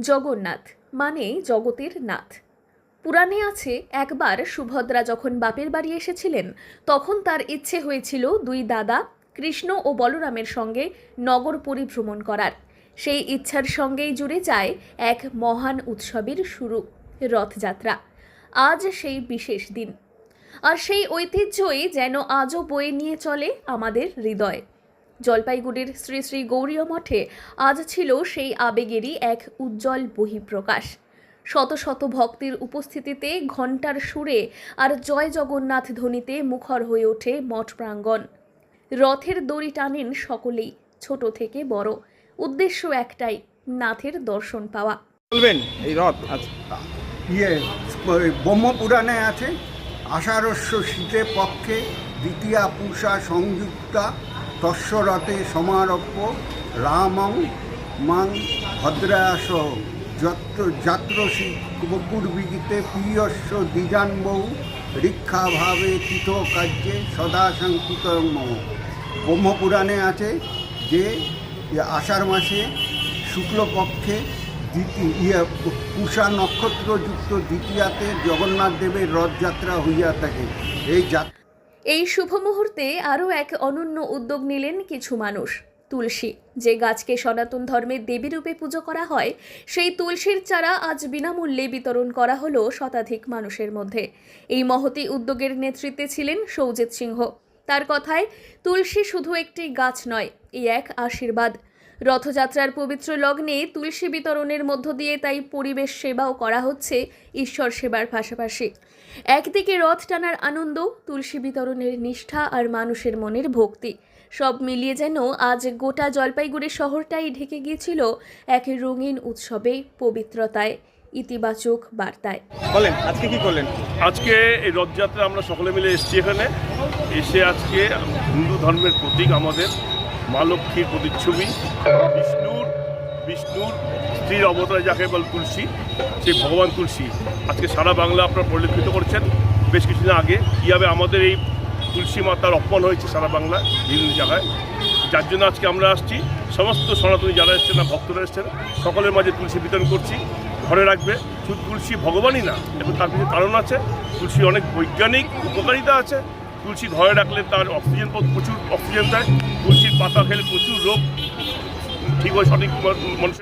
জগন্নাথ মানে জগতের নাথ। পুরাণে আছে, একবার সুভদ্রা যখন বাপের বাড়ি এসেছিলেন, তখন তার ইচ্ছে হয়েছিল দুই দাদা, কৃষ্ণ ও বলরামের সঙ্গে নগর পরিভ্রমণ করার। সেই ইচ্ছার সঙ্গেই জুড়ে যায় এক মহান উৎসবের শুরু, রথযাত্রা। আজ সেই বিশেষ দিন। আর সেই ঐতিহ্যই যেন আজও বয়ে নিয়ে চলে আমাদের হৃদয়। জলপাইগুড়ির শ্রী শ্রী গৌরীয় মঠে আজ ছিল সেই আবেগেরই এক উজ্জ্বল বহিঃপ্রকাশ। শত শত ভক্তের উপস্থিতিতে ঘণ্টার সুরে আর জয় জগন্নাথ ধ্বনিতে মুখর হয়ে ওঠে মঠ প্রাঙ্গণ। রথের দড়ি টানেন সকলেই ছোট থেকে বড়। উদ্দেশ্য একটাই নাথের দর্শন পাওয়া। বলবেন এই রথ ইয়ে ব্রহ্মপুরাণে আছে আষাঢ়স্য শীতে পক্ষে দ্বিতীয়া পূষা সংযুক্তা। তস্বরতে সমারোপ্য রামং মাং ভদ্রাস যত্র যাত্রসী বকুর্বিগীতে প্রিয়স্য দ্বিজানবৌ রিক্ষাভাবে তীর্থ কার্যে সদা ব্রহ্মপুরাণে আছে যে যে আষাঢ় মাসে শুক্লপক্ষে দ্বিতীয় ইয়ে পূষা নক্ষত্রযুক্ত দ্বিতীয়াতে জগন্নাথ দেবের রথযাত্রা হইয়া থাকে। এই যাত্রা এই শুভ মুহূর্তে আরও এক অনন্য উদ্যোগ নিলেন কিছু মানুষ। তুলসী, যে গাছকে সনাতন ধর্মের দেবীরূপে পুজো করা হয়, সেই তুলসীর চারা আজ বিনামূল্যে বিতরণ করা হলো শতাধিক মানুষের মধ্যে। এই মহতি উদ্যোগের নেতৃত্বে ছিলেন সৌজিত সিংহ। তার কথায়, তুলসী শুধু একটি গাছ নয়, এই এক আশীর্বাদ। রথযাত্রার পবিত্র লগ্নে তুলসী বিতরণের মধ্য দিয়ে তাই পরিবেশ সেবাও করা হচ্ছে ঈশ্বর সেবার পাশাপাশি। একদিকে রথ টানার আনন্দ তুলসী বিতরণের নিষ্ঠা আর মানুষের মনের ভক্তি। সব মিলিয়ে যেন আজ গোটা জলপাইগুড়ি শহরটাই ঢেকে গিয়েছিল এক রঙিন উৎসবে পবিত্রতায়। ইতিবাচক বার্তায়। বলেন আজকে কি করলেন? আজকে এই রথযাত্রা আমরা সকলে মিলে এসেছি এখানে। এসে আজকে হিন্দু ধর্মের প্রতীক আমাদের। মা লক্ষ্মীর প্রতিচ্ছবি, বিষ্ণুর বিষ্ণুর স্ত্রীর অবতার যাকে বল তুলসী, সেই ভগবান তুলসী। আজকে সারা বাংলা আপনারা পরিলক্ষিত করছেন। বেশ কিছুদিন আগে কীভাবে আমাদের এই তুলসী মাতার অপমান হয়েছে সারা বাংলা, বিভিন্ন জায়গায়। যার জন্য আজকে আমরা আসছি। সমস্ত সনাতনী যারা এসছেন না ভক্তরা এসছেন, সকলের মাঝে তুলসী বিতরণ করছি। ঘরে রাখবে। শুধু তুলসী ভগবানই না এবং তার কিছু কারণ আছে। তুলসী অনেক বৈজ্ঞানিক, উপকারিতা আছে। তুলসী ঘরে রাখলে তার অক্সিজেন প্রচুর অক্সিজেন দেয় তুলসীর পাতা খেলে প্রচুর রোগ, ঠিক হয় সঠিক মানুষ